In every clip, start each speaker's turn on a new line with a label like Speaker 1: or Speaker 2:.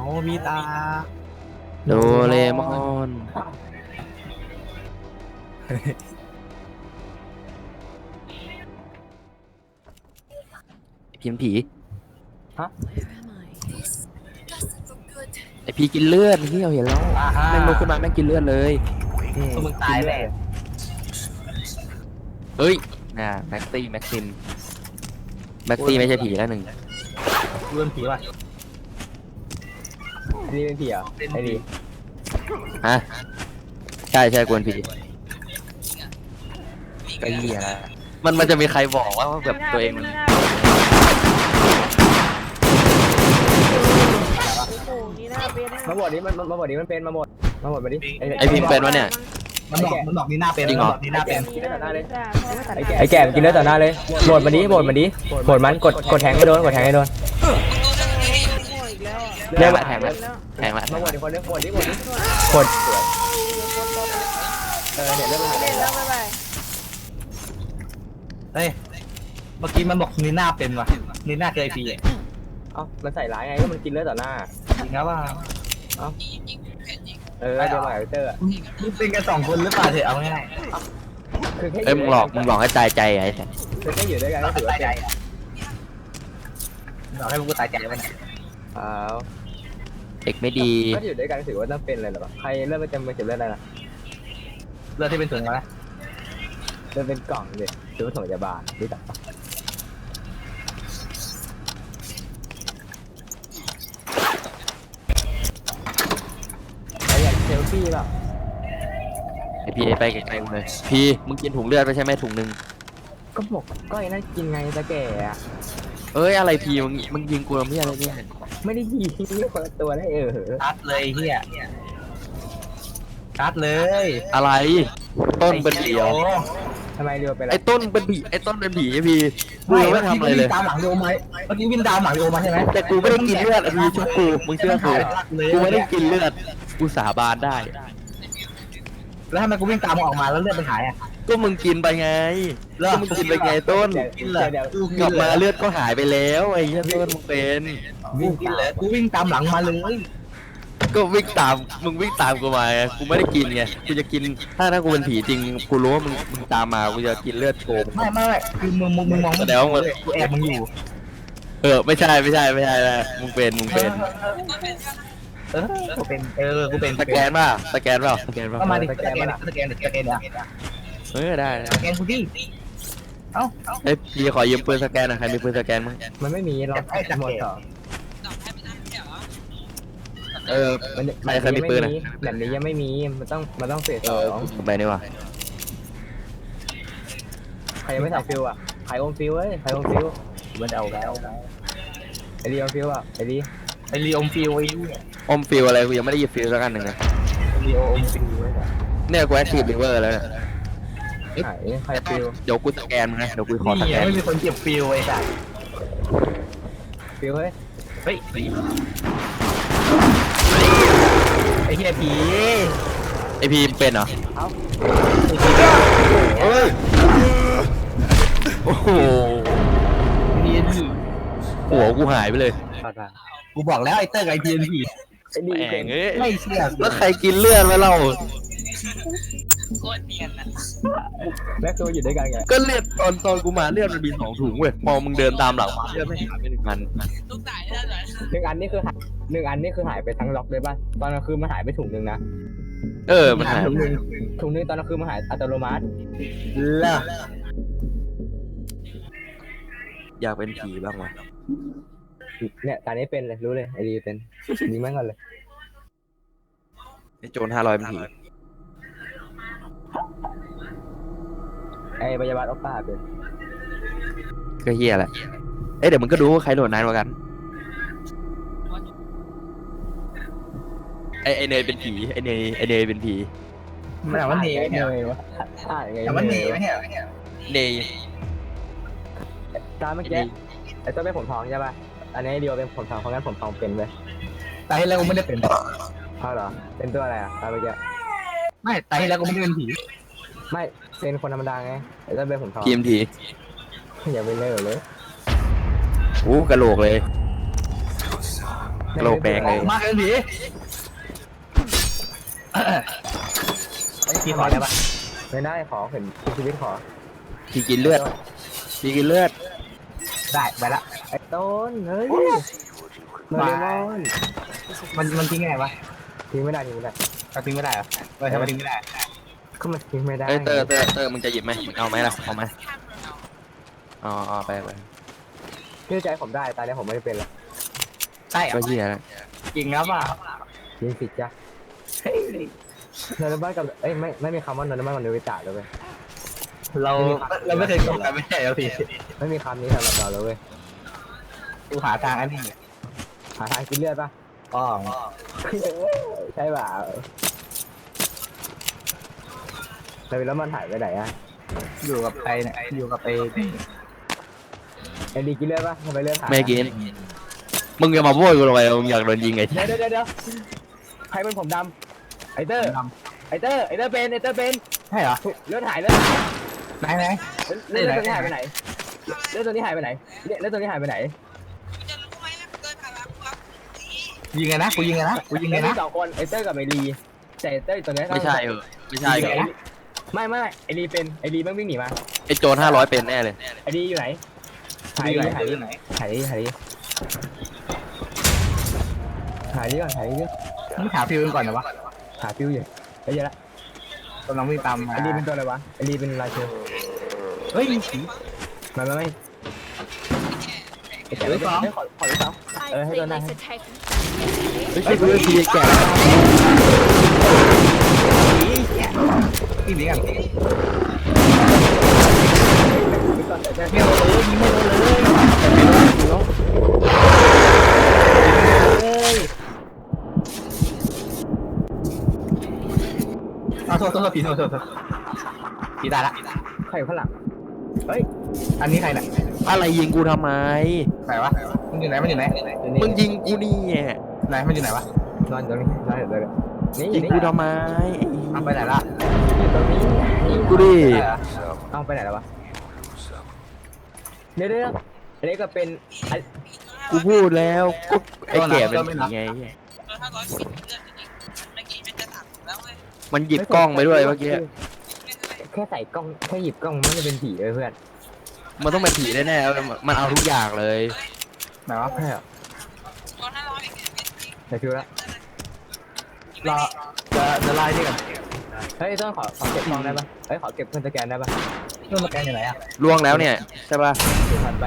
Speaker 1: โนบิตะ
Speaker 2: โดเรมอนพิมพ์ผี
Speaker 3: Where am I?
Speaker 4: This doesn't look good.
Speaker 2: ไอพีกินเลือดที่เราเห็นแล้ว
Speaker 1: อ่าฮะ
Speaker 2: แม่งลุกขึ้นมาแม่งกินเลือดเลย
Speaker 1: ก็มึงตายแน่
Speaker 2: เฮ้ยน่าแม็กซี่แม็กซิมแม็กซี่ไม่ใช่ผีแล้วหนึ่ง
Speaker 1: เรื่องผีว่ะ
Speaker 5: นี่เป็นผีเหรอไอ้ดี
Speaker 2: ฮะใช่ใช่กวนผีก็เหี้ยละมันมันจะมีใครบอกว่าแบบตัวเองมัน
Speaker 6: โอ้โหนี่น่าเป็น
Speaker 5: มาบดนี้มันมาบดนี้มันเป็นมาบดมาบดมาดิ
Speaker 2: ไอพิมพ์เป็นวะเนี่ย
Speaker 1: มันบอกมันบอกนี่หน้าเป็น
Speaker 2: จริงเหรอ
Speaker 1: มันบอกนี่หน้าเป็น
Speaker 6: นี่น่าเป็น
Speaker 5: ไอ้แก่มันกินเลือดต่อหน้าเลยโบดมาดิโบดมาดิโบดมันกดกดแทงให้โดนกดแทงให้โดน
Speaker 6: อี กแล้วอะ
Speaker 2: แทงละแทงละแทงละ
Speaker 5: มาบดอีกคนนึงบดดิบดดิ
Speaker 6: ก
Speaker 5: ก
Speaker 6: ด
Speaker 5: ดเออเนี่ยเลือดมันหายไป
Speaker 6: เล่น
Speaker 5: แล้
Speaker 6: แล้ววบ๊ายบาย
Speaker 1: เฮ้ย เมื่อกี้มันบอกนี่หน้าเป็นว่ะนี่หน้าเกยพีอะ
Speaker 5: เอ้ามันใส่ร้ายไงก็มันกินเลือดต่อหน้า
Speaker 1: จริงนะว่า
Speaker 5: เออเดี๋ยวมาเตอร์
Speaker 1: มึงเป็นกันสองคนหรือเปล่าเถอะเอาง่าย
Speaker 5: คือแค่
Speaker 2: เอ้ยมึงหลอกมึงหลอกให้ตายใจไอ้แท้
Speaker 5: คือแค่อยู่ด้วยกัน
Speaker 1: ๆ
Speaker 5: ก็ถือว่า
Speaker 1: ตายใจ
Speaker 5: เป็น
Speaker 1: อะเราให้พวกกูตายใจมัน
Speaker 5: อ้าว
Speaker 2: เด็กไม่ดี
Speaker 5: ก็อยู่ด้วยกันถือว่าต้องเป็นเลยหรอใครเลือดมันจะมาเก็บเลือดอะไรล่ะ
Speaker 1: เรื่องที่เป็นถุงมาแล้ว
Speaker 5: เลือดเป็นกล่องเลยถือว่าถุงยาบาลรู้จักปะใครอยากเซลฟี่เปล่า
Speaker 2: ไอพีไปไกลๆกูเลย พีมึงกินถุงเลือดไปใช่ไหมถุงหนึ่ง
Speaker 5: ก็บอกก็ไอ้นั่นกินไงตะแก่อะ
Speaker 2: เอ้ยอะไรพีมึงมึงยิงกูทำเพี้ยอะไรเนี่ย
Speaker 5: ไม่ได้ยิงนี่คนละตัวได้เออ
Speaker 1: ชัดเลยเฮียชัดเลย
Speaker 2: อะไร ต้นเป็นผีเหรอ
Speaker 5: ทำไมเรือเป็นอะไร
Speaker 2: ไอ้ต้นเป็นผีไอ้ต้นเป็นผีไอ้พีกู
Speaker 1: ไม่
Speaker 2: ยัง
Speaker 1: เมื่
Speaker 2: ไม่
Speaker 1: อกี้
Speaker 2: ทำอะไรเลย
Speaker 1: วิ่งตามหลังโยมาเมื่อกี้วิ่งตามหลังโยมาใช่ไหม
Speaker 2: แต่กูไม่ได้กินเลือดไอ้พีชุบกูมึงเชื่อกูกูไม่ได้กินเลือดกูสาบานได้
Speaker 1: แล้วทำไมกูวิ่งตามมึงออกมาแล้วเลือดมันหายอะ
Speaker 2: ก็มึงกินไปไง
Speaker 1: เหรอ
Speaker 2: ก็มึงกินไปไงต้น
Speaker 5: เดี๋ยว
Speaker 1: กินเหรอ
Speaker 5: เดี๋ยว
Speaker 1: กู
Speaker 2: กลับมาเลือดก็หายไปแล้วไอ้เหี้ยต้นมึงเป็น
Speaker 1: กูกินเลยกูวิ่งตามหลังมาเลย
Speaker 2: ก็วิ่งตามมึงวิ่งตามกูมาไงกูไม่ได้กินไงกูจะกินถ้าถ้ากูเป็นผีจริงกูรู้ว่ามึงมึงตามมากูจะกินเลือดโชว์
Speaker 1: ไม่ไม่ไม่คือมึงมึงมึงมอง
Speaker 2: แสดงว่ามึง
Speaker 1: กูแอบมึงอยู่
Speaker 2: เออไม่ใช่ไม่ใช่ไม่ใช่นะมึงเป็นมึงเป็น
Speaker 1: เออกูเป็นเออกูเป็น
Speaker 2: สแกนป่ะสแกนเปล่าสแกนเปล่า
Speaker 1: ก็มาดิสแกนสแกนสแกนสแกน
Speaker 2: เออได้ได้
Speaker 1: สแกนกูดิเอ้า
Speaker 2: เอ้ยพี่ขอยืมปืนสแกนหน่อยใครมีปืนสแกนมั้ง
Speaker 5: มันไม่มีเราหมดสอง
Speaker 2: เออ
Speaker 5: มัน
Speaker 2: ใครใครมีปืนอะ
Speaker 5: แบบนี้ยังไม่มี มันต้อง มันต้องเฟส
Speaker 2: เอ
Speaker 5: สอ
Speaker 2: องไปนี่ว่ะ
Speaker 5: ใครยังไม่ใส่ฟิวอะ ใครอมฟิวเอ้ย ใครอมฟิว
Speaker 1: มันเอาแล้ว
Speaker 5: ไอดีอมฟิวอะ ไอดี
Speaker 1: ไอรีโอมฟิลไอ้
Speaker 2: อมฟิลอะไรกูยังไม่ได้หยิบฟิลสักอันหนึ่งเลย
Speaker 1: รีโอมฟิล
Speaker 2: เนี่ยกูแอคทีฟลิเวอร์แล้วเนี่ย
Speaker 5: ไหนใครฟิว
Speaker 2: เดี๋ยวกูสแกนมึงนะเดี๋ยวกูขอส
Speaker 1: นี่
Speaker 2: แกน
Speaker 1: ไม่มีคนเก็บฟิลไอ้สัส
Speaker 5: ฟิวเฮ้ย
Speaker 1: เฮ้ยไอ้เหี้ยผี
Speaker 2: ไอพีมเป็นเหรอ
Speaker 5: เอ้า
Speaker 2: เฮ้ยโอ้โห
Speaker 1: ผีผี
Speaker 2: หัวกูหายไปเลย
Speaker 1: กูบอกแล้วไอ้เตอร์กับไอ้พีผี
Speaker 5: ไอดี
Speaker 2: แห
Speaker 5: เป็
Speaker 2: ง
Speaker 5: น
Speaker 2: เอ้ย
Speaker 1: ไม่เชื่อ
Speaker 2: แล้วใครกินเลือดมาเรา
Speaker 5: แม็กตัวอยู่ด้วยกันไง
Speaker 2: ก็เลือดตอนตอนกูมาเลือดมันมีสองถุงเว้ยพอมึงเดินตามหลังมาเลือดไม่หายไปหนึ่งอัน
Speaker 5: หนึ่งอันนี่คือหายหนึ่งอันนี่คือหายไปทั้งล็อกเลยป่ะตอนกลางคืนมันหายไปถุงหนึ่งนะ
Speaker 2: เออมันหาย
Speaker 5: ถุงหนึ่งถุงหนึ่งตอนกลางคืนมันหายอัตโนมัติ
Speaker 1: ล่ะ
Speaker 2: อยากเป็นผีบ้างวะ
Speaker 5: เนี่ยตอนนี้เป็นเลยรู้เลยไอดีเป็นดีมากก่อนเลย
Speaker 2: ไอโจรห้าร้อยเป็นผี
Speaker 5: ไอพยาบาลออปป้าเป็น
Speaker 2: ก็เฮียแหละ เอ้ยเดี๋ยวมึงก็ดูว่าใครโหลดนานกว่ากัน ไอไอเนยเป็นผีไอเนยไอเนยเป็นผี
Speaker 1: มันถามว่าเนยไหมเนี่ย
Speaker 5: วะท่ายังไง
Speaker 1: ถามว่าเนยไหมเนี่ย
Speaker 2: เนย
Speaker 5: ตามเมื่อกี้ไอ้ตัวเป็นผมทองใช่ป่ะ อันนี้เดียวเป็นผมทองเพราะงั้นผมทองเป็นเลย
Speaker 1: ตายที่แล้วกูไม่ได้เป็น
Speaker 5: เขาเหรอ เป็นตัวอะไรอะตามเมื่อกี้
Speaker 1: ไม่ตายที่แล้วกูไม่ได้เป็นผี
Speaker 5: ไม่เป็นคนธรรมดาไงไอ้ตัวเป็นผมทอง
Speaker 2: ทีมที
Speaker 5: อย่าไปเลิกเลย
Speaker 2: โอ้กระโหลกเลยกระโหลกแดงเลย
Speaker 1: มากเลยผีไอ้ผีขอได้ปะ
Speaker 5: ไม่ได้ขอเห็นชีวิตขอ
Speaker 2: พี่กินเลือดพี่กินเลือด
Speaker 1: ได้ไปละ
Speaker 5: ไอ้ต้นเฮ้ยโดเรมอน
Speaker 1: มันมันทิ้งไงวะ
Speaker 5: ทิ้งไม่ได้ทิ้งไม่ได้
Speaker 1: เราทิ้งไม่ได้เหรอเออทำไมทิ้งไม่ได้
Speaker 5: ก็มันทิ้งไม่ได้
Speaker 2: เอ้ยเตอร์เตอร์เตอร์มึงจะหยิบไหมมึงเอาไหมล่ะเอาไหมอ๋ออ๋อไปไป
Speaker 5: เชื่อใจผมได้ตอนนี้ผมไม่ได้เป็นหรอก
Speaker 1: ใช่เหร
Speaker 2: ก็
Speaker 1: อ
Speaker 2: เหี้ยแล้ว
Speaker 1: จริงแล้วเปล่า
Speaker 5: ยิงผิดจ้ะโดเรมอนกับเอ้ยไม่ไม่มีคำว่าโดเรมอนกับโนบิตะเลยเว้ย
Speaker 1: เราเราไม่เคยโกงกันไม่ใช่เหรอพี่
Speaker 5: ไม่มีคำนี้สำหรับเราเลยเว้ย
Speaker 1: กูหาทางอันนี้
Speaker 5: หาทางกินเลือดปะ
Speaker 1: อ๋อ
Speaker 5: ใช่เปล่า โดเรมอนหายไปไหนอะ
Speaker 1: อยู่กับใครเนี่ยอยู่กับไอ้
Speaker 5: ไอ้ดีกินเลือดปะทำไมเลือดหาย
Speaker 2: ไม่กินมึงอย่ามาโวยกูลงไปมึงอยากโดนยิงไง
Speaker 5: เดี๋ยวเดี๋ยวเดี๋ยวใครเป็นผมดำไอเตอร์ไอเตอร์ไอเตอร์เป็นไอเตอร์เป็น
Speaker 1: ใช่เหรอ
Speaker 5: เลือดหายเลือดหาย
Speaker 1: ไหนไหน
Speaker 5: เลือดตัวนี้หายไปไหนเลือดตัวนี้หายไปไหนเลือดตัวนี้หายไปไหน
Speaker 1: ยิงไงนะกูยิงไงนะกูยิงไง
Speaker 5: ไอ้
Speaker 1: นะ
Speaker 5: สองคนไอเตอร์กับไอรีแต่ไอเตอร์ตัวนี้
Speaker 2: ไม่ใช่เออไม่ใช่
Speaker 1: ยิง
Speaker 2: เอ
Speaker 1: ไง
Speaker 2: อ
Speaker 1: นะ
Speaker 5: ไม่ไม่ไอรีเป็นไอรีแม่งวิ่งหนีมา
Speaker 2: ไอ้โจรห้าร้อยเป็นแน่เลย
Speaker 5: ไอรีอยู่ไหน
Speaker 1: หายอยู่ไหนหายอยู่ไหน
Speaker 5: หายดีหายดีหายดีก่อนหายดีก่อน
Speaker 1: มึงถามฟิวก่อนนะวะ
Speaker 5: หาฟิวอยู่ไอ้เหี้ยละ
Speaker 1: กำลังวิ่งตามมา
Speaker 5: ไอรีเป็นตัวอะไรวะไอรีเป็นลายเชล
Speaker 1: เฮ้ย
Speaker 5: ไม่ไม่ไม่ไอ้แกไม่ขอขอขอหรือเปล่า
Speaker 3: I
Speaker 5: Uh,
Speaker 3: think
Speaker 5: hold on,
Speaker 3: they
Speaker 5: uh,
Speaker 3: should take
Speaker 2: ไม่ใช่กูพีแก่
Speaker 1: ที่นี้กัน
Speaker 5: ไปก่ อนแต่แต่
Speaker 1: ไม่โดนเลยยิงไม่โดนเลยเอาโทษโทษผีโทษโทษโทษผีตายละ
Speaker 5: ใครอยู่ข้างหลังเฮ้ย
Speaker 1: อันนี้ใครเนี่ย
Speaker 2: อะไรยิงกูทำไม
Speaker 1: ไหนวะมันอยู่ไหนมันอยู่ไหน
Speaker 2: มึงยิงกูนี่ไง
Speaker 1: ไหนมันอยู่ไหนวะ
Speaker 5: นอนตรงนี้นอนอยู่ตรงนี้ นี่อ
Speaker 2: ยิ
Speaker 5: ยู่
Speaker 2: ง
Speaker 5: นี่
Speaker 2: กูทำไม
Speaker 1: เอาไปไหนละ
Speaker 5: อยู่ตรงนี้
Speaker 2: ยิงกูดิ
Speaker 5: เอาไปไหนแล้ววะเดี๋ยวเดี๋ยวอันนี้ก็เป็นอัน
Speaker 2: กูพูดแล้วก็ไอ้แก่เป็นผีไงมันหยิบกล้องไปด้วยเมื่อกี้
Speaker 5: แค่ใส่กล้องแค่หยิบกล้องมันจะเป็นผีเลยเพื่อน
Speaker 2: มันต้องเป็นผีแน่ๆมันมันเอาทุกอย่างเลย
Speaker 1: ไหนวะ
Speaker 5: ใช่เหรอใส่ฟิวละ
Speaker 1: รอจะจะไล่ที่กัน
Speaker 5: เฮ้ยต้องขอขอเก็บกล้องได้ปะเฮ้ยขอเก็บเครื่องสแกนได้ปะ
Speaker 1: เรื่องมาแกนอยู่ไหนอะ
Speaker 2: ล่วงแล้วเนี่ยใช่ป่ะ
Speaker 5: เดี๋ยวทันไป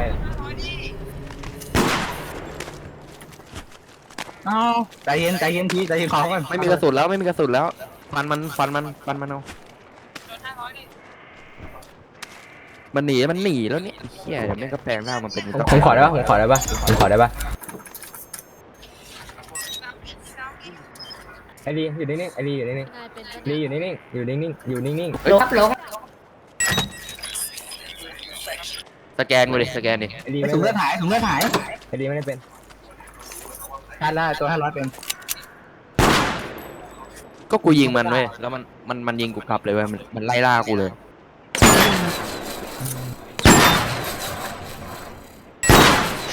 Speaker 1: อ้าวใจเย็นใจเย็นพี่ใจเย็นขอก่อน
Speaker 2: ไม่มีกระสุนแล้วไม่มีกระสุนแล้วฟันมันฟันมันฟันมันเอามันหนีมันหนีแล้วเนี่ยไอ้เฮียเดี๋ยวแม่งก็แปลงร่างมันเป็น
Speaker 5: ผมผมขอได้ปะผมขอได้ปะผมขอได้ปะ ไอรีอยู่นิ่งๆไอรีอยู่นิ่ง
Speaker 3: นายเป็น
Speaker 5: ๆรีอยู่นิ่งๆอยู่นิ่งๆอยู่นิ่ง
Speaker 2: เฮ้ยสแกนกูดิสแกนดิ
Speaker 5: ๆไอรี
Speaker 1: ไอ้
Speaker 5: ไม่
Speaker 1: ถุงเลื
Speaker 5: ได้
Speaker 1: อดหายถุงเลือดหาย
Speaker 5: ไอรีไม่ได้เป็น
Speaker 1: ชาร์จได้ตัวห้าร้อยเป็น
Speaker 2: ก็กูยิงมันเว้ยแล้วมันมันมันยิงกูกลับเลยเว้ยมันมันไล่ล่ากูเลย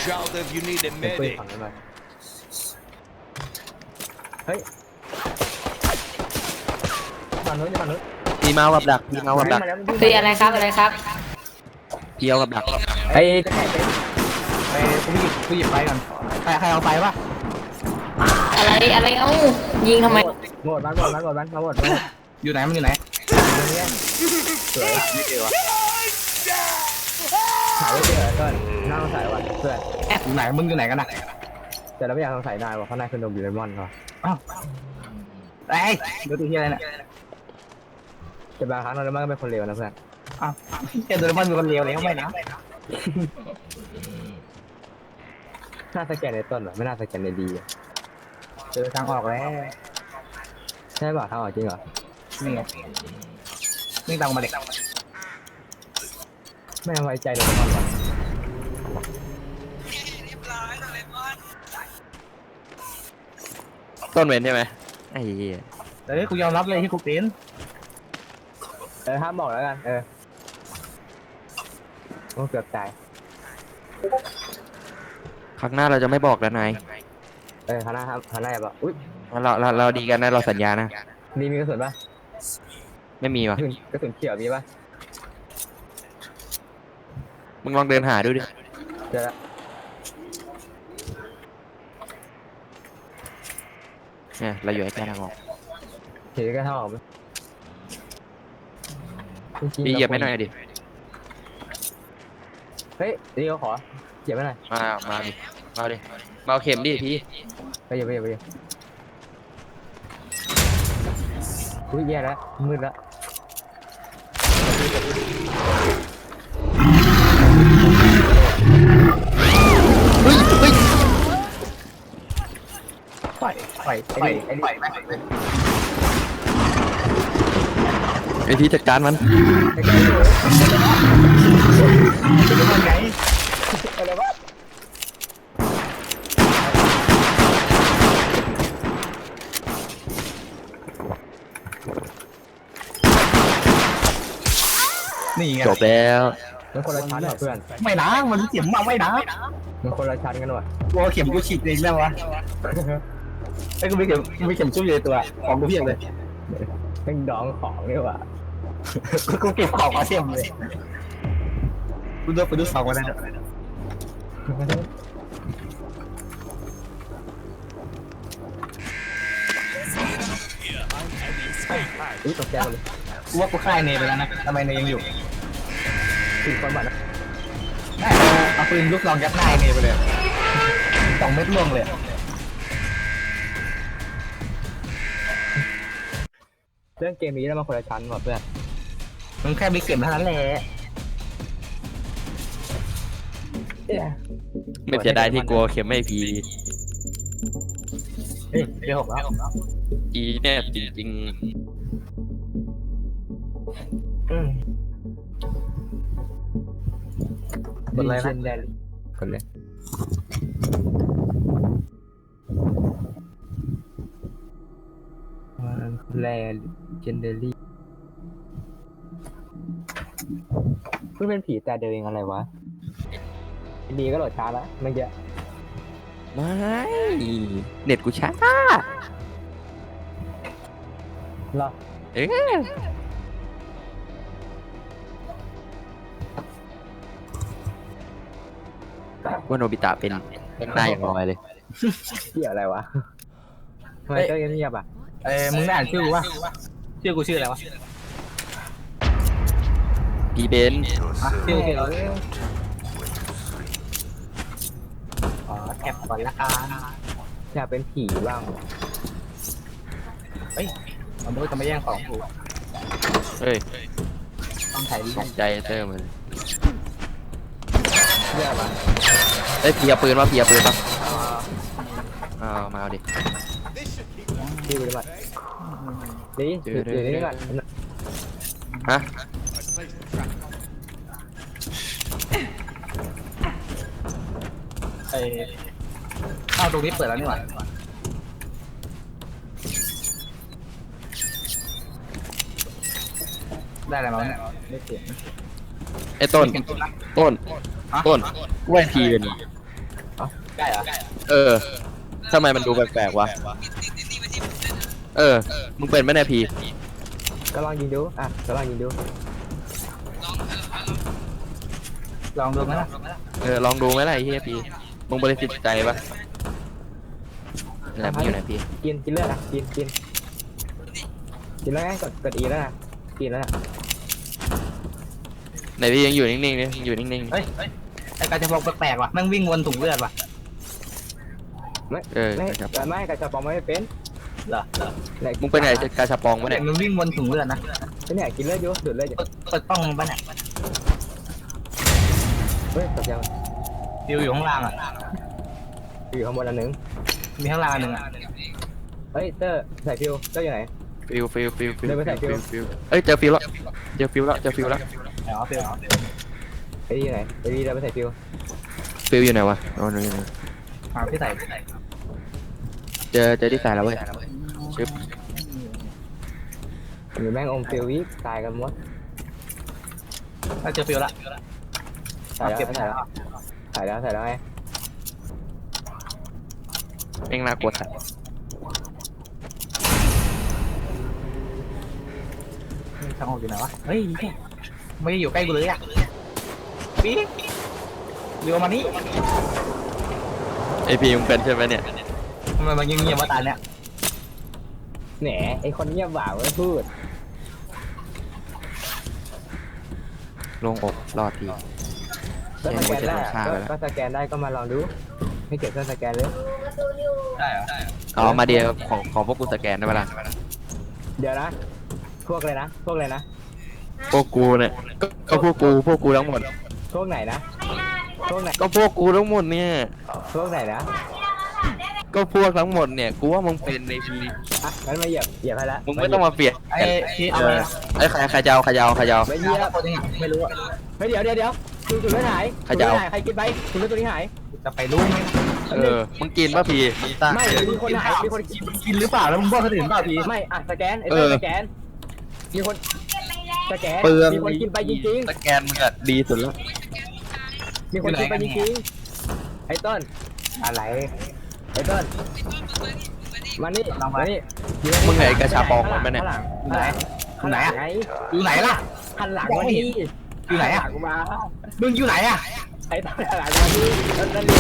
Speaker 7: Shout if you need a
Speaker 5: เป็นปืน
Speaker 7: medic.
Speaker 5: ฝั่งนั้นมาเฮ้ย ฝั่งนู้นฝั่งนู้น
Speaker 2: พีเมาส์กับดักพีเมาส์กับดัก
Speaker 5: มาแล้ว
Speaker 8: คือะไรครับอะไรครับ
Speaker 2: พี่เอากับดัก
Speaker 5: ไอ้จะแข่งเป็น
Speaker 1: ไปกูหยิบกูหยิบไปก่อนใครใครเอาไปวะ
Speaker 8: อะไรอะไรเอ้ายิงทำไม
Speaker 5: โหมดมันโหมดมันหมดมันมาโหมดมาโหมด
Speaker 1: อยู่ไหนมันอยู่ไหน
Speaker 5: ตรงนี้
Speaker 1: สวยไม่เจอวะ
Speaker 5: ถ่ายไว้เจอต้นน่าสงสัยว่ะเพื่อน
Speaker 1: อยู่ไหนมึงอยู่ไหนกันน่ะ
Speaker 5: แต่เราไม่อยากสงสัยนายว่ะเพราะนายคือโนบิเลมอนเขา
Speaker 1: ไอ้ยเดี๋ยวตัวที่อะไรเนี่ย
Speaker 5: แต่บางครั้งโนบิเลมอนก็เป็นคนเลวนะเพื่อน
Speaker 1: อ้าวแกโดนมันเป็นคนเลวเลยเขาไม่นะ
Speaker 5: น่าสแกนในต้นว่ะไม่น่าสแกนในดีอะ
Speaker 1: เจอทางออกแล้ว
Speaker 5: ใช่ป่ะทางออกจริงเหรอ
Speaker 1: นี่ไงนี่ตามมาเด็ก
Speaker 5: ไม่ไว้ใจโนบิเลมอนว่ะ
Speaker 2: ต้นเวนใช่ไหมไอ้เหี้ย
Speaker 1: เดี๋ยวกูยอมรับเลยที่กูเป็น
Speaker 5: เออห้ามบอกแล้วกัน เออโอ้เกือบตาย
Speaker 2: ครั้งหน้าเราจะไม่บอกแล้วนาย
Speaker 5: เเออฮาน่าครับฮาน่าแบบอุ้ย
Speaker 2: เราเราเราดีกันนะเราสัญญานะ
Speaker 5: มีมีกระสุนปะ
Speaker 2: ไม่มี
Speaker 5: ก
Speaker 2: วะ
Speaker 5: ระสุนกระสุนเขียวมีปะ
Speaker 2: มึงลองเดินหาดูดิ
Speaker 5: เจอละ
Speaker 2: เนี่ยเราอยู่ใกล้ทางออก
Speaker 5: เห็นก็เท่าออกไหม จริงๆ
Speaker 2: พี่เหยียบ
Speaker 5: ราควร
Speaker 2: ไม่หน่อยดิ
Speaker 5: เฮ้ยเดี๋ยวขอเหยียบไม่หน่อย
Speaker 2: มา มาดิ มาดิ มาเอาเข็มดิพี่
Speaker 5: ไปเหยียบไปเหยียบไปเหยียบอุ้ยแย่แล้วมืดแล้ว
Speaker 2: เฮ้ยเฮ้ย
Speaker 5: ปล่อยปล่อยไอ้นี่ไอ้นี่
Speaker 2: ไอพี่จัดการมัน
Speaker 5: อะไรวะ
Speaker 1: นี่ไง
Speaker 2: จบแล้ว
Speaker 5: มันคนละชั้นเหรอเพื่อน
Speaker 1: ไม่นะมันเข็มมาไม่นะ
Speaker 5: มันคนละชั้นกันว่ะ
Speaker 1: กลัวเข็มกูฉีดเองแล้ววะไอ้กูไม่เข็มกูไม่เข็มชุ่มอยู่ในตัวของกูเพียบเลย
Speaker 5: แม่งดองของนี่ว่ะ
Speaker 1: กูเก็บของมาเทียมเลยกูดูกูดูสองวันนั้น
Speaker 5: อุ้ยตกใจหมดเลย
Speaker 1: กูว่ากูฆ่าเนยไปแล้วนะทำไมเนยยังอยู่
Speaker 5: สี่คนบัตรนะ
Speaker 1: แม่เอาปืนลูกซองยัดหน้าเนยไปเลยสองเม็ดล่วงเลย
Speaker 5: เรื่องเกมนี้แล้มันคนละชั้นว่ะเพื่อน
Speaker 1: มึงแค่มีเข็มเท่านั้นแหละ
Speaker 5: เอ๊ะ
Speaker 2: ไม่เสียดายที่กลัวเข็มไม่พี
Speaker 1: เฮ้ยเดี๋ยวหกแล้ว
Speaker 2: อีเนี่ยจริง
Speaker 5: อืม
Speaker 1: กดเลย
Speaker 5: เช
Speaker 1: นะ
Speaker 5: นแดนกดเลยแลเจนเดอรี่ เพิ่งเป็นผีแต่เดินเองอะไรวะดีก็โหลดช้าแล้วเมื่อกี้
Speaker 2: ๆไม่เน็ตกูช้า
Speaker 5: เหรอ
Speaker 2: เอ๊ะว่าโนบิตะเป็นหน้าอย่างลอยเลย
Speaker 5: เกี่ยวอะไรวะทำไมก็เงียบๆอะ
Speaker 1: เอ้ยมึงได้อ่านชื่อกูวะชื่อกูชื่ออะไรวะ
Speaker 2: พีเบน
Speaker 1: อะชื่อชื่ออะไรอ๋อแอบก่อนละกัน
Speaker 5: อยากเป็นผีบ้าง
Speaker 1: เฮ้ยมันดูจะมาแย่งของกู
Speaker 2: เฮ้ย
Speaker 1: ต้องถ่ายดี
Speaker 2: ตกใจเตอร์มัน
Speaker 5: เรียกว่า
Speaker 2: เอ้ยเพียปืนวะเพียปืนปะอ้าวมาเอาดิ
Speaker 5: พี่บริบัติดี
Speaker 2: เดี๋
Speaker 5: เดี๋
Speaker 2: ย
Speaker 5: ยววเดี๋ยวนี้ก่อน
Speaker 2: ฮะ
Speaker 1: เอ้ยอ้าวตรงนี้เปิดแล้วนี่หว่าได้อะไรมาเนี่ยไม่เสียง
Speaker 2: ไอ้ต้น
Speaker 1: เข็มตุนละ
Speaker 2: ต้น
Speaker 1: ฮะ
Speaker 2: ต้นกูว่าพีเป็น
Speaker 1: ได้เหรอ
Speaker 2: เออทำไมมันดูแปลกๆวะ เออ มึงเป็นไหมเนี่ยพี
Speaker 5: ก็ลองยิงดูอะก็ลองยิงดู
Speaker 1: ลองดูไหมล่ะ
Speaker 2: เออ ลองดูไหมล่ะไอ้เฮียพี มึงบริสุทธิ์ใจปะไหนมึงอยู่ไหนพี
Speaker 5: กินกินเลือดอะกินกินกินแล้วไงกดกดอีแล้วนะกินแล้วนะ
Speaker 2: ไหนพี่ยังอยู่นิ่งๆเนี่ยยังอยู่นิ่ง
Speaker 1: เฮ้ยเฮ้ยไอ้กาจะบอกแปลกๆว่ะแม่งวิ่งวนถุงเลือดว่ะ
Speaker 5: ไม่
Speaker 2: ๆเออ
Speaker 5: ไม่
Speaker 2: ครับ
Speaker 5: ไม่กระชับปองไม่เป็น
Speaker 1: เหรอเหรอ
Speaker 5: ไหน
Speaker 2: มึงเป็นไงกาชาปองปะ
Speaker 1: เนี่
Speaker 2: เนี่ยย
Speaker 1: มันวิ่งวนถุงเลือดนะ
Speaker 5: เนี่ยกินเลือดอยู่ดูดเลือดอยู่
Speaker 1: เปิดเปิดป้องมันปะเนี่ย
Speaker 5: เฮ้ยตกใจ
Speaker 1: ฟิวอยู่ข้างล่างอะ
Speaker 5: อยู่ข้างบนอันหนึ่ง
Speaker 1: มีข้างล่างอันหนึ่งอะ
Speaker 5: เฮ้ยเตอร์ใส่ฟิวเตอร์อยู่ไหน
Speaker 2: ฟิลฟิลฟิลฟิล
Speaker 5: เดินไปใส่ฟิ
Speaker 2: ฟิ
Speaker 5: ล
Speaker 2: ลฟิลเอ้ยเจอฟิลแล้วเจอฟิลแล้วเจอฟิลแล้ว
Speaker 1: อ๋อฟิว
Speaker 5: ไอ้ดีอยู่ไหนไอ้ดีเดินไปใส่ฟิว
Speaker 2: ฟิลอยู่ไหนวะอ๋อนี่นี่
Speaker 1: อ่าพี่ใส่พี่ใส่
Speaker 2: เจอเจอที่สายแล้วเว้ยชึบ
Speaker 5: หรือแม่งอมฟิวอีกตายกันหมด
Speaker 1: ถ้าเจอฟิวละ
Speaker 5: ใส่แล้ว
Speaker 1: เก็บ
Speaker 5: ใส่แล้ว ใส่แล้วใส่แล้วไง
Speaker 2: เองน่ากลัวสัตว์
Speaker 1: ทางออกอยู่ไหนวะ เฮ้ยแม่ไม่ได้อยู่ใกล้กูเลยอะปี๊ดเรือมานี่
Speaker 2: ไอพีมึงเป็นใช่ไหมเนี่ย
Speaker 1: ทำไมมันเงียบๆว่าตายเนี่ย
Speaker 5: แหนไอคนเงียบบ่าวไม่พูด
Speaker 2: โลงอกรอดที
Speaker 5: ก็สแกนได้
Speaker 2: เห็นว่าจะโดนฆ่า
Speaker 5: ก็
Speaker 2: ไปแล้ว
Speaker 5: ก็สแกนได้ก็มาลองดูให้เก็บเครื่องสแกนเลย
Speaker 1: ได้เหรอ
Speaker 2: เอามาเดียวของของพวกกูสแกนได้ปะล่ะ
Speaker 5: เดี๋ยวนะ พวกเลยนะ พวกเลยนะ
Speaker 2: พวกกูเนี่ยก็ก็พวกกูพวกกูทั้งหมด
Speaker 5: พวกไหนนะ พวกไหน
Speaker 2: ก็พวกกูทั้งหมดเนี่ย
Speaker 5: พวกไหนนะ
Speaker 2: ก็พวกทั้งหมดเนี่ยกูว่ามึงเป็นในพี
Speaker 5: อะงั้นมาเหยียบ เหยียบให้ละ
Speaker 2: มึงไม่ต้องมาเปลี่ยน
Speaker 1: ไอ้ที่เอา
Speaker 2: เอ
Speaker 1: ไป
Speaker 2: อไอ้ใครใครจะเอาใครจะเอาใครจะเอา
Speaker 5: ไม่
Speaker 1: เห
Speaker 5: เหยี
Speaker 1: ยี
Speaker 5: ย
Speaker 1: ยบบคนยังไงไม่รู้อะ
Speaker 5: เฮ้ยเดี๋ยวเดี๋ยวเดี๋ยว คุณคุณไม่หาย
Speaker 2: ใครจะเอา
Speaker 5: คุณไม่หายใครกินไปคุณเลือตัวนี้หาย
Speaker 1: จะไปรู้ไหม
Speaker 2: เออมึงกินป่ะพีมึงตั้ง
Speaker 5: ไม่มีคนหายมีคนกิน
Speaker 1: กินหรือเปล่าแล้วมึงบอกคนอื่นเปล่าพี่
Speaker 5: ไม่อะสแกนไอ้
Speaker 2: เอ
Speaker 5: เต้
Speaker 2: อ
Speaker 5: สแกนมีคนสแกน
Speaker 2: เปลือง
Speaker 5: มีคนกินไปจริง
Speaker 2: สแกนมึงอะดีสุดแล้ว
Speaker 5: ๆมีคนกินไปจริงๆไอ้ต้น
Speaker 1: อะไร
Speaker 5: ไอ้ต้นมานี่
Speaker 1: ลองมา
Speaker 5: มานี่
Speaker 2: มึงไงกระชาปองมันปะเนี่ย
Speaker 5: ข้างหลัง
Speaker 1: ไหน
Speaker 5: ข้างหลัง
Speaker 1: ไหนอะ
Speaker 5: ไง
Speaker 1: อยู่ไหนล่ะ
Speaker 5: หันหลังมาดิ
Speaker 1: อยู่ไหนอะ
Speaker 5: หัลังมา
Speaker 1: มึงอยู่ไหนอะ
Speaker 5: ไอ้ต้นหันหลังมาดิแล้วนั่นนี่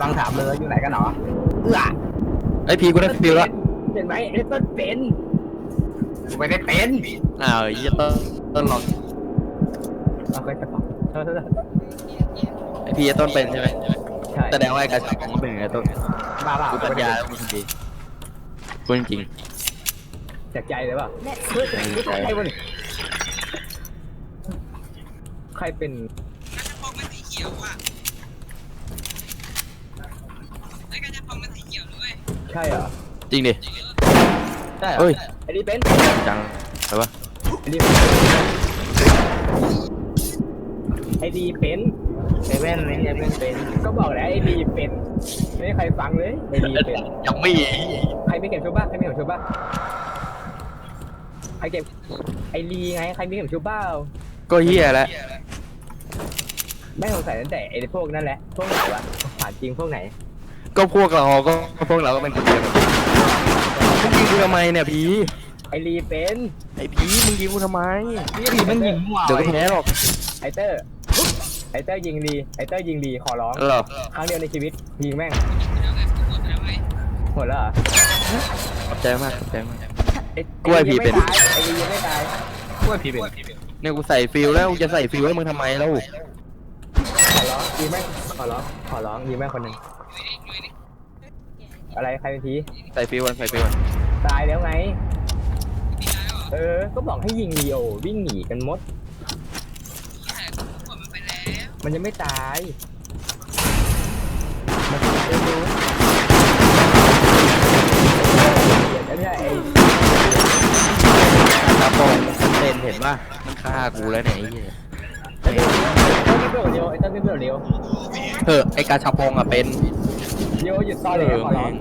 Speaker 1: บางถามเลยอยู่ไหนกันหรอเอื้อ
Speaker 2: ไอ้พีกูได้ฟิลแล้ว
Speaker 5: เห็นไหมไอ้ต้นเป็น
Speaker 1: กูไม่ได้เป็น
Speaker 2: อ้าวไอ้เหี้ยต้นต้นลอง
Speaker 5: เอาไปจะบอกโทษโทษโทษ
Speaker 2: ไอ้พีไอ้ต้นเป็นใช่ไหม
Speaker 5: ใช่
Speaker 2: แสดงว่าไอ้กระชาปองก็เป็นไงต้น
Speaker 1: บ้าเปล่า
Speaker 2: กูปัญญาแล้วกูจริงกูจริง
Speaker 5: จากใจเลยเปล่ะ
Speaker 3: Let's
Speaker 5: เฮ้ยใครวะนี่ใครเป็นใช่เหรอ
Speaker 2: จริงดิ
Speaker 1: ใช่เหรอ
Speaker 2: เฮ้ย
Speaker 5: ไอ้นี่เป็น
Speaker 2: จังอะไรวะ
Speaker 5: ไอ้นี่เป็นไอ้ดีเป็น
Speaker 1: เซเว่นนี่เซเว่นเป็น
Speaker 5: ก็บอกแล้วไอ้ดีเป็นไม่มีใครฟังเลยไอ้ดีเป็น
Speaker 2: ยังไม่
Speaker 5: ใครไม่เก็บชุบบ้างใครไม่เก็บชุบบ้างใค รเก็บไอ้ลีไงใครไม่เก็บชุบบ้าง
Speaker 2: ก็เหี้ยแล้ว
Speaker 5: ไม่สงสัยตั้งแต่ไอ้พวกนั่นแหละพวกไหนวะถามจริงพวกไหน
Speaker 2: ก็พวกเราก็พวกเราก็เป็นคนเดียวกันมึงยิงกูทำไมเนี่ยพี
Speaker 5: ไอ้ลีเป็น
Speaker 2: ไอ้พีมึงยิงกูทำไม
Speaker 1: นี่ผีมันยิงมั่ว
Speaker 2: เดี๋ยวก็แพ้หรอก
Speaker 5: ไอเตอร์ไอเตอร์ยิงลีไอเตอร์ยิงลีขอร้อง
Speaker 2: เหรอ
Speaker 5: ครั้งเดียวในชีวิตยิงแม่งหมดแล้วเหรอ
Speaker 2: ขอบใจมากขอบใจมาก
Speaker 5: ไอ้
Speaker 2: กล้วยผีเป็น
Speaker 5: ไอ้ลียังไม่ตาย
Speaker 1: กล้วยผีเป็น
Speaker 2: เนี่ยกูใส่ฟิลแล้วกูจะใส่ฟิลให้มึงทำไมแล้ว
Speaker 5: ขอร้องยิงแม่งขอร้องขอร้องยิงแม่งคนหนึ่งอะไรใครเป็นที
Speaker 2: ใส่ฟิลกันใส่ฟิลกัน
Speaker 5: ตายแล้วไง เออ ก็บอกให้ยิงลีโอวิ่งหนีกันหมด มันยังไม่ตาย มันจะไม่รู้ไม่ใช่ไอ้
Speaker 2: ตาโปงมันเป็นเห็นป่ะมันฆ่ากูแล้วเนี่ยไอ้เหี้ย
Speaker 5: ไอ้เต้นไม่เปรี้ยวเดียวไอ้เต้นไม่เปรี้ยวเดียว
Speaker 2: เออไอ้กาชาปองอะเป็น
Speaker 5: เดียวหยุดตอนเลยขอร้อง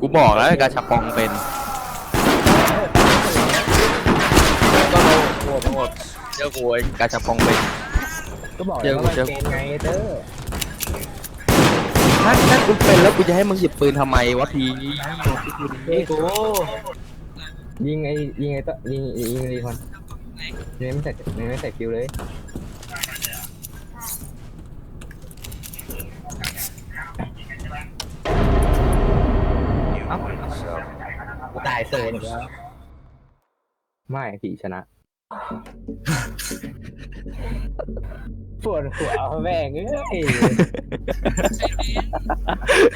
Speaker 2: กูบอกแล้วไอ้กาชาปองเป็นก็โง่โง่โง่เจ้ากูไอ้กาชาปองเป็น
Speaker 5: ก็บอกแล้วว่ามันเป็นไงเตอร์
Speaker 2: ถ้าถ้ากูเป็นแล้วกูจะให้มึงหยิบปืนทำไมวะพี
Speaker 1: เอ้ยกู
Speaker 5: ยิงไอ้ยิงไอ้ต้ยิงยิงรีคอนยังไม่ใส่ยังไม่ใส่คิวเลย
Speaker 1: กูตายเซอร์อีกแล้ว
Speaker 5: ไม่ผีชนะ ปวดหัวแม่งเอ้ย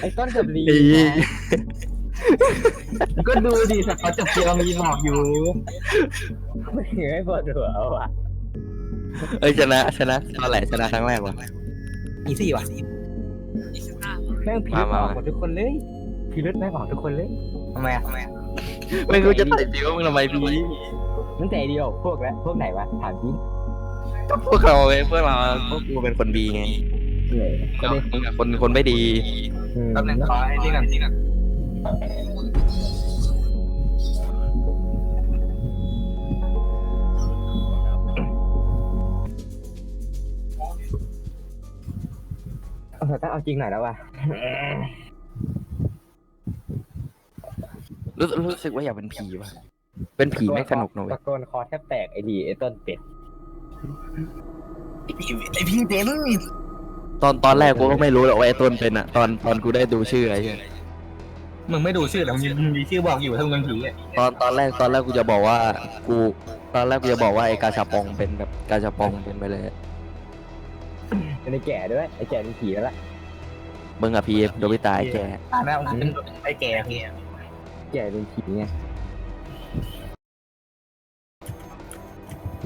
Speaker 5: ไอ้ต้นกับลี
Speaker 2: อี
Speaker 1: ก็ดูดิสักเขาจะเพียงมีหมอกอยู่
Speaker 5: ไม่เงยปวดหัวว่ะ
Speaker 2: เอ้ยชนะชนะตอนแหละชนะครั้งแรกวะ
Speaker 1: อีซี่ว่ะ
Speaker 5: แม่งผีหอกหมดทุกคนเลยผีเลือดแม่งหอกทุกคนเลย
Speaker 1: ทำไมอะทำไมอะ
Speaker 2: ไม่รู้จะใส่ฟิวมึงทำไมพี
Speaker 5: ตั้งแต่เดียวพวกแล้วพวกไหนวะถามจริง
Speaker 2: ก็พวกเราเไงพวกเราพวกกูเป็นคนดีไง
Speaker 5: เรา
Speaker 2: มึงคนคนไม่ดี
Speaker 5: ตำ
Speaker 1: แหน่งขอให้นี่กันนี่กัน
Speaker 5: เออต้องเอาจริงหน่อยแล้วว่ะ
Speaker 2: รู้รู้สึกว่าอยากเป็นผีว่ะ เป็นผีไม่สนุกหน่อย
Speaker 5: ตะโกนคอแทบแตกไอ้ดีไอ้ต้นเป็ด
Speaker 1: ไอพี่เต็ม
Speaker 2: ตอนตอนแรกกูก็ไม่รู้หรอกว่าไอ้ต้นเป็นอะตอนตอนกูได้ดูชื่อไอ้เหี้ย
Speaker 1: มึงไม่ดูชื่อแต่มึงมึงมีชื่อบอกอยู่ถ้ามึงเป็นผีอะ
Speaker 2: ตอนตอนแรกตอนแรกกูจะบอกว่า กู ตอนแรกกูจะบอกว่าไอ้กาชาปองเป็นแบบกาชาปองเป็นไปเลย
Speaker 5: เป็นไอ้แก่ด้วยไอ้แก่เป็นผีแล้วล่ะ
Speaker 2: มึงอะพีโดบิตายแก
Speaker 1: อ่านะมึงเป็นไอแก่พี่
Speaker 5: แก่เป็นผีไง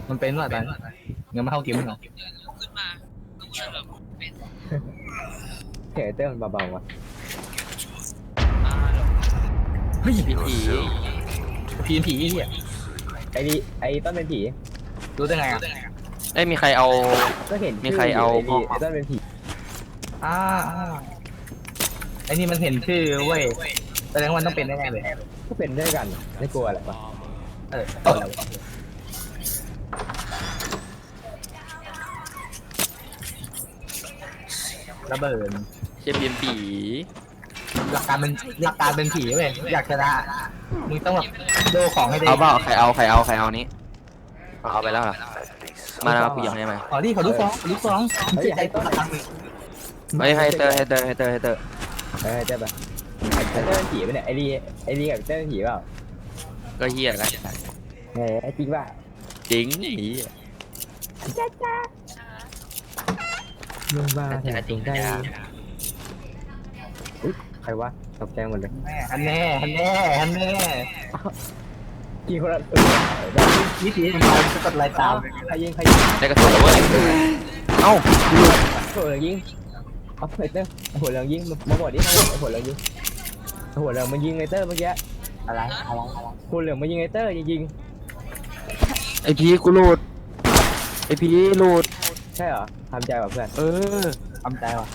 Speaker 1: มันเป็นว่าตอนเงินมาเข้าเกมมึงเหรอ
Speaker 5: แก่เต้นมันเบาๆว่ะ
Speaker 1: เฮ้ย
Speaker 2: ผี
Speaker 1: ผีผีผีเหี้ย
Speaker 5: ไอ้ดีไอ้ต้นเป็นผี
Speaker 1: รู้ได้ไงอะ
Speaker 2: เอ้ยมีใครเอา
Speaker 5: ก็เห็น
Speaker 2: มีใครเอา
Speaker 5: ไอ้ดีไอ้ต้นเป็นผี
Speaker 1: อ่าไอ้นี่มันเห็นชื่อเว้ยแสดงว่ามันต้องเป็นแน่ๆเลย
Speaker 5: ก็เป็นด้วยกันไม่กลัวอะไรวะ
Speaker 1: เออ ระเบิด
Speaker 2: เชี่ยเป็นผี
Speaker 1: หลักการเป็นหลักการเป็นผีเว้ยอยากชนะมึงต้องแบบโดของให้ได้
Speaker 2: เอาเปล่าใครเอาใครเอาใครเอานี้เอาไปแล้วเหรอมาแล้วกูยังไม่มา
Speaker 1: ขอที่ขอลูกสองขอลูกสอง
Speaker 5: เฮ้ยไอ้ต้น
Speaker 2: ไม่ให้เตอร์ให้เตอร์ให้เตอร์ให้เตอร์
Speaker 5: เออเจ้าปะไอ้เต้นเป็นผีปะเนี่ยไอ้ดีไอ้ดีกับเต้นเป็นผีเปล่า
Speaker 2: ก็เฮียแล้ว
Speaker 5: เฮ้ยจริงป่ะ
Speaker 2: จริงไอ้เหี้ย
Speaker 5: มึงบ้า
Speaker 2: จ้าจริงจ้า
Speaker 5: ใครวะตกใจหมดเลย
Speaker 1: ฮันแน่ฮันแน่ฮันแน่
Speaker 5: กี่คนละ
Speaker 1: วิธีของเราจะกดไลค์ตาม
Speaker 5: ใครยิงใครยิง
Speaker 2: ได้กระสุนแล้วเว้ย เอ้า
Speaker 5: หัวเหลืองยิงเอาไอเตอร์หัวเหลืองยิงมาหมดดิมาหัวเหลืองยิงหัวเหลืองมันยิงไอเตอร์เมื่อกี้
Speaker 1: อะไร อะไรอะไร
Speaker 5: หัวเหลืองมันยิงไอเตอร์ยิง
Speaker 2: ไอพีกูหลุดไอพีหลุด
Speaker 5: ใช่เหรอทำใจว่ะเพื่อน
Speaker 2: เออ
Speaker 1: ทำใจว่ะ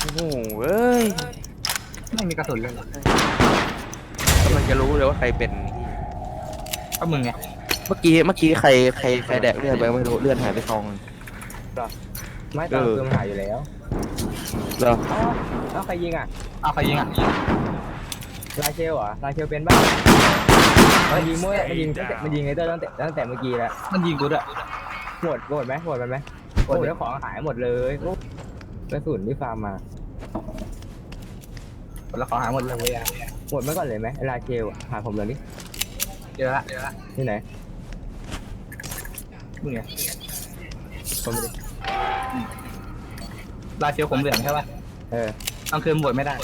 Speaker 2: โอ้โหเอ้ย
Speaker 1: ไม่มีกระสุนเลย
Speaker 2: กำลังจะรู้เลยว่าใครเป็น
Speaker 1: ก็มึงไง
Speaker 2: เมื่อกี้เมื่อกี้ใครใครใครแดกเลือดไปไม่รู้เลือดหายไปซองนึง
Speaker 5: ไม่ตอนคือมันหายอยู่แล้ว
Speaker 2: เหรอ
Speaker 5: อ๋อแล้วใครยิงอะ
Speaker 1: เอาใครยิงอะ
Speaker 5: ลาเชลเหรอลาเชลเป็นบ้างมันยิงมั่วมันยิงตั้งแต่มันยิงไอเตอร์ตั้งแต่ตั้งแต่เมื่อกี้แล้ว
Speaker 1: มันยิงกูด้วย
Speaker 5: หมดหมดไหมหมดมันไหมโอ้แล้วของหายหมดเลยโอ้กระสุนที่ฟาร์มมา
Speaker 1: แล้วขอหาหมดเลยเว้ยอะ
Speaker 5: หมดเมื่อก่อนเลยไหมลาเชลหาผมเลยดิ
Speaker 1: เจอละเจอละ
Speaker 5: ที่ไหน
Speaker 1: มึงไง
Speaker 5: ผมดิ
Speaker 1: ลายเชียวผมเหลืองใช่ป่ะ
Speaker 5: เออ
Speaker 1: กลางคืนบวชไม่ได้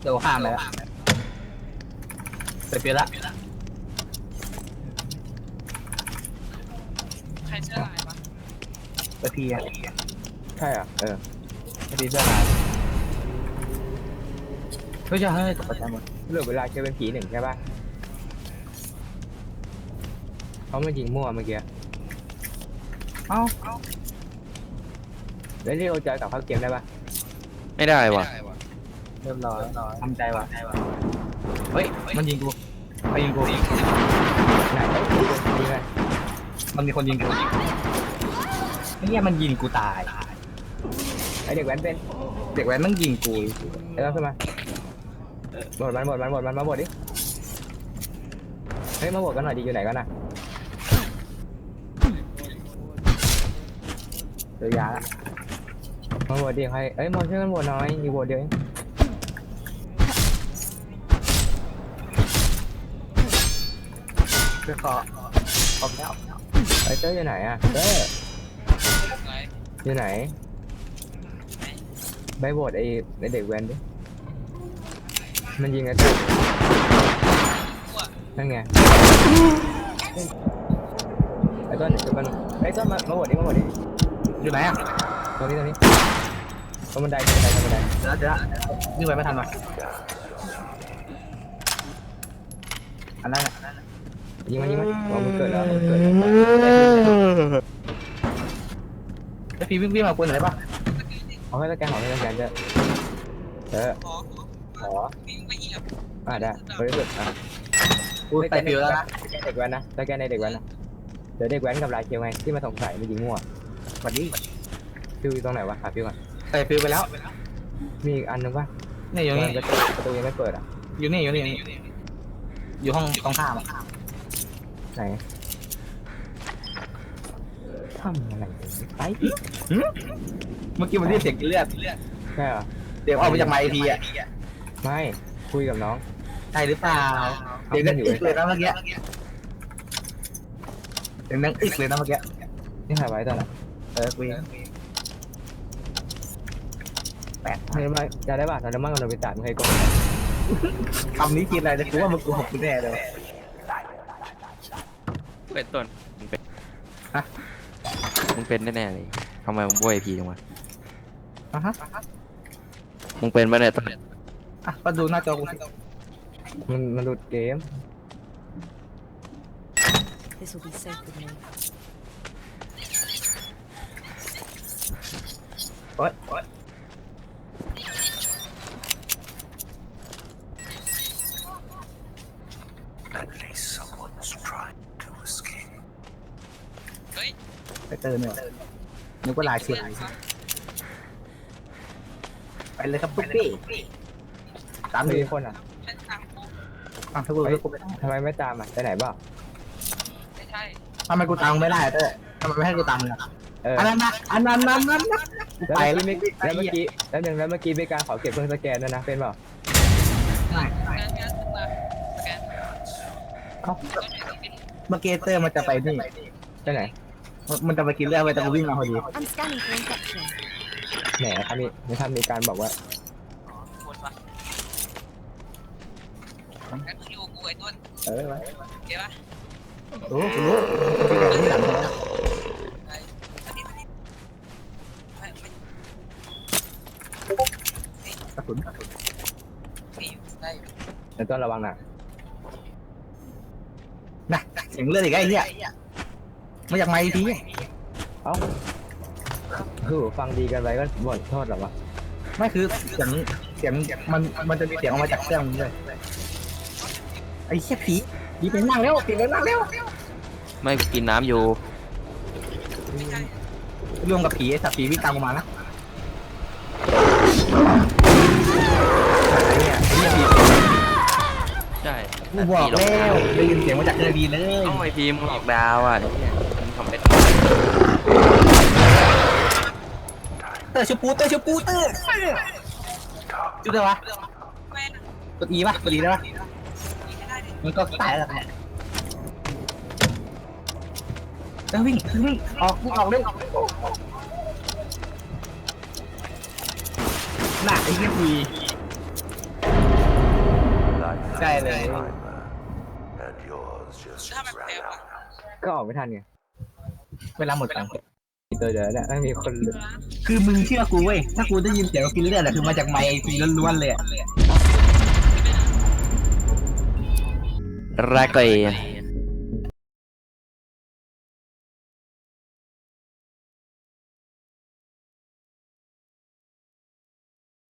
Speaker 1: เดี๋ยวข้ามไปละ ไปเปลี่ยนละไปพีอะ
Speaker 5: ใช่อะ เออ
Speaker 1: ไปพีเสื้อลายเฮ้ยจะให้ตกใจหมด
Speaker 5: เหลือเวลาเชลเป็นผีหนึ่งใช่ป่ะเขามันยิงมั่วเมื่อกี้
Speaker 1: เอ้า
Speaker 5: แล้วเรียกจอยกลับเข้าเกมได้ป่ะ
Speaker 2: ไม่ได้ว่ะ
Speaker 1: เรียบร้อยทำใจว่ะเฮ้ย มันยิงกูใครยิงกู
Speaker 5: ไหนไอ้ยิงไง
Speaker 1: มันมีคนยิงกูไอ้เนี่ยมันยิงกูตาย
Speaker 5: ไอเด็กแว้นเป็น
Speaker 1: เด็กแว้นมันยิงกู
Speaker 5: ไอ้ต้องขึ้นมาหมดมันหมดมันหมดมันมาหมดดิ เฮ้ยมาหมดกันหน่อยดีอยู่ไหนกันน่ะ
Speaker 1: เดี๋ยวยาละ
Speaker 5: มาหมดดิใครเอ้ยมาช่วยกันหมดหน่อยมีโหวตเดียวเอง
Speaker 1: คือขอ ขอบแล้ว
Speaker 5: ไอ้เต้ยอยู่ไหนอะเต้ยอยู่ไหนไปโหวตไอ้ไอ้เด็กแว้นดิมันยิงไอ้เต้ยนั่นไงไอ้ต้นไอ้ต้นไอ้ต้นมามาโหวตดิมาโหวตดิ
Speaker 1: อยู่ไหนอะ
Speaker 5: ตรงนี้ตรงนี้ตรงบันไดตรงบันไดตรงบันได
Speaker 1: เดี๋ยวเดี๋ยวนี่ไปไม่ทันว่ะอันนั้นอะ
Speaker 5: ยิงมันยิงมันอ๋อมันเกิดแล้วมันเกิดแล้ว
Speaker 1: ไอพี่วิ่งวิ่งมาปืนอะไรป่ะ
Speaker 5: เอาให้ตะแกรงเอาให้ตะแกรงเถอะเออขออ่าได้บริสุทธิ์อะ
Speaker 1: กูใส่ฟิวแล้วนะ
Speaker 5: เด็กแว้นนะตะแกรงในเด็กแว้นนะเดี๋ยวเด็กแว้นกับลายเคียวไงที่มาสงสัยมันยิงมั่ว
Speaker 1: สวัสดี
Speaker 5: ฟิวอยู่ตรงไหนวะหาฟิวก่อน
Speaker 1: ใส่ฟิวไปแล้ว
Speaker 5: มีอีกอันนึงปะ
Speaker 1: นี่อยู่นี่
Speaker 5: ประตูประตูยังไม่เปิดอะ
Speaker 1: อยู่นี่อยู่นี่อยู่นี่อยู่ห้องตรงข้ามอะ
Speaker 5: ไหนทำอะไรไป
Speaker 1: เมื่อกี้มันได้ยินเสียงเลือด
Speaker 5: ใช่เหรอ
Speaker 1: เสียงออกมาจากไมค์ทีอะ
Speaker 5: ไม่คุยกับน้อง
Speaker 1: ใช่หรือเปล่าเสียงดังอึกเลยนะเมื่อกี้เสียงดังอึกเลยนะเมื่อกี้
Speaker 5: นี่ถ่ายไว้ตอนไหน
Speaker 1: เออคุยแปลก
Speaker 5: ทำไมไม่จะได้ป่ะทำไมมั่งกับโนบิตะมึงเคยโกง
Speaker 1: คำนี้คิดอะไรจะกูว่ามึงโกูหกกูแน่เลย
Speaker 2: เป็นต้นมึงเป็น
Speaker 1: ฮะ
Speaker 2: มึงเป็นแน่ๆเลยทำไมมึงโวยพีจังวะ
Speaker 1: อะฮะ
Speaker 2: มึงเป็นปะเนี่ยต้น
Speaker 1: อะก็ดูหน้าจอกูสิ
Speaker 5: มันมันหลุดเกม
Speaker 3: This will be safe with me.
Speaker 1: โอ๊ยโอ๊ย ไป เติมเนี่ยนึกว่าลายเชียร์ไปเลยครับปุ๊กปี้ตาม
Speaker 5: ไม่
Speaker 1: เลย
Speaker 5: มีคนอะ
Speaker 1: อะถ้ากูถ้ากูไม่ได้
Speaker 5: ทำไมไม่ตามอะไปไหนบ้า
Speaker 1: ทำไมกูตามไม่ได้เต้ยทำไมไม่ให้กูตามมึงอะ
Speaker 5: เออ
Speaker 1: อันนั้นนะอันนั้นนั้นนั้นนะกู
Speaker 5: แล้ว
Speaker 1: ไป
Speaker 5: เมื่อ
Speaker 1: แล้ว
Speaker 5: กี้ไม่แล้วเมื่อกี้แล้วหนึ่งแล้วเมื่อกี้มีการขอเก็บเครื่องสแกนด้วยนะเป็นเปล่า
Speaker 1: เมื่อกี้เต้ยมันจะไปนี่
Speaker 5: ไปไหน
Speaker 1: มันจะไปกินเลือดไปแต่กูวิ่งมาพอดี
Speaker 3: I'm scanning for infection.
Speaker 5: แหมถ้ามีถ้ามีการบอกว่า
Speaker 1: เออไว้รู้กูรู้กูวิ่งแบบนี้หลังแล้วกระสุนกระสุน
Speaker 5: ในต้นระวังนะ
Speaker 1: นะเสียงเลือดอีกไอ้เหี้ย มาจากไมค์ที
Speaker 5: เอ้าคือฟังดีกันไปก็บ่นโทษเหรอวะ
Speaker 1: ไม่คือเสียงเสียงมันมันจะมีเสียงออกมาจากเครื่องมึงด้วยไอ้เหี้ยผีผีไปนั่งแล้วผีไปนั่งแล้ว
Speaker 2: ไม่กูกินน้ำอยู่
Speaker 1: รวมกับผีไอ้สัตว์ผีวิ่งตามกูมานะไอ้เนี่ยไอ้เนี่ยผี
Speaker 2: ใช่
Speaker 1: กูบอกแล้วได้ยินเสียงมาจากเครื่องดีเลย
Speaker 2: ต้องไอพีมึงหลอกดาวอะไอ้เนี่ยมึงทำ เต
Speaker 1: อร์ชูปูเตอร์ชูปูเตอร์จุดได้ปะกดอีป่ะกดอีได้ป่ะมันก็ตายแล้วแหละเตอวิ่งวิ่งออกวิ่งออกเร็วน่ะไอ้เหี้ยผีใช่เลย
Speaker 5: ก็ออกไม่ทันไง
Speaker 1: เวลาหมดตังค์
Speaker 5: มีตัวเดียวเนี่ยไม่มีคนหลุด
Speaker 1: คือมึงเชื่อกูเว้ย ถ้ากูได้ยินเสียงกินเลือดอะคือมาจากไมค์ไอทีล้วนๆเลยอะ
Speaker 2: แรกเลย